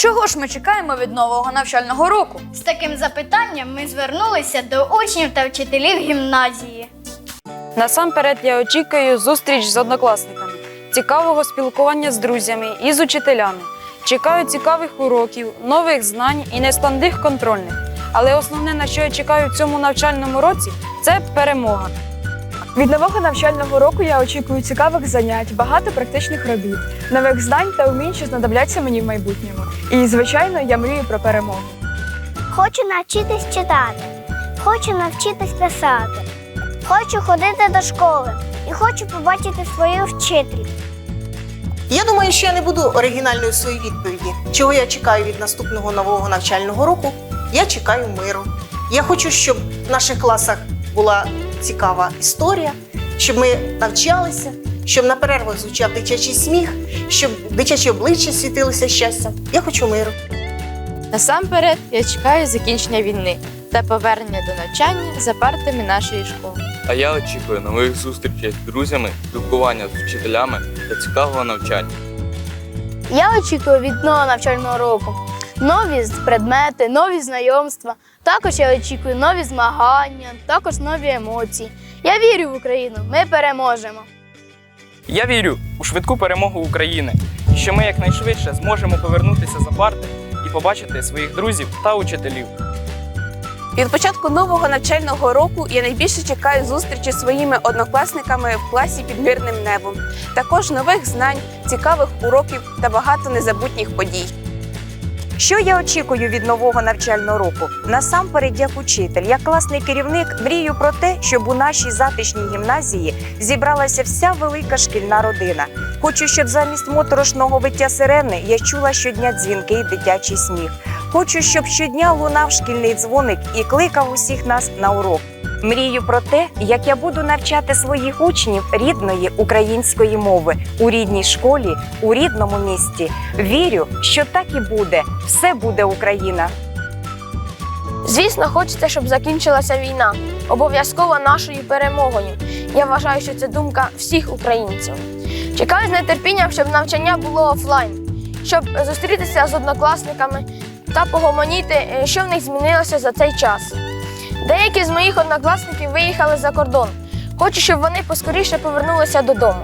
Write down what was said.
Чого ж ми чекаємо від нового навчального року? З таким запитанням ми звернулися до учнів та вчителів гімназії. Насамперед я очікую зустріч з однокласниками, цікавого спілкування з друзями і з учителями. Чекаю цікавих уроків, нових знань і нескладних контрольних. Але основне, на що я чекаю в цьому навчальному році, це перемога. Від нового навчального року я очікую цікавих занять, багато практичних робіт, нових знань та умінь, що знадобляться мені в майбутньому. І, звичайно, я мрію про перемогу. Хочу навчитись читати, хочу навчитись писати, хочу ходити до школи і хочу побачити своїх вчителів. Я думаю, що я не буду оригінальною в своїй відповіді. Чого я чекаю від наступного нового навчального року? Я чекаю миру. Я хочу, щоб в наших класах була цікава історія, щоб ми навчалися, щоб на перервах звучав дитячий сміх, щоб дитячі обличчя світилося щастям. Я хочу миру. Насамперед, я чекаю закінчення війни та повернення до навчання за партами нашої школи. А я очікую нових зустрічей з друзями, спілкування з вчителями та цікавого навчання. Я очікую від нового навчального року нові предмети, нові знайомства. Також я очікую нові змагання, також нові емоції. Я вірю в Україну. Ми переможемо. Я вірю у швидку перемогу України, і що ми якнайшвидше зможемо повернутися за парти і побачити своїх друзів та учителів. Від початку нового навчального року я найбільше чекаю зустрічі своїми однокласниками в класі під мирним небом. Також нових знань, цікавих уроків та багато незабутніх подій. Що я очікую від нового навчального року? Насамперед, як учитель, як класний керівник, мрію про те, щоб у нашій затишній гімназії зібралася вся велика шкільна родина. Хочу, щоб замість моторошного виття сирени я чула щодня дзвінки і дитячий сміх. Хочу, щоб щодня лунав шкільний дзвоник і кликав усіх нас на урок. Мрію про те, як я буду навчати своїх учнів рідної української мови у рідній школі, у рідному місті. Вірю, що так і буде. Все буде Україна. Звісно, хочеться, щоб закінчилася війна. Обов'язково нашою перемогою. Я вважаю, що це думка всіх українців. Чекаю з нетерпінням, щоб навчання було офлайн, щоб зустрітися з однокласниками та погомоніти, е, що в них змінилося за цей час. Деякі з моїх однокласників виїхали за кордон. Хочу, щоб вони поскоріше повернулися додому.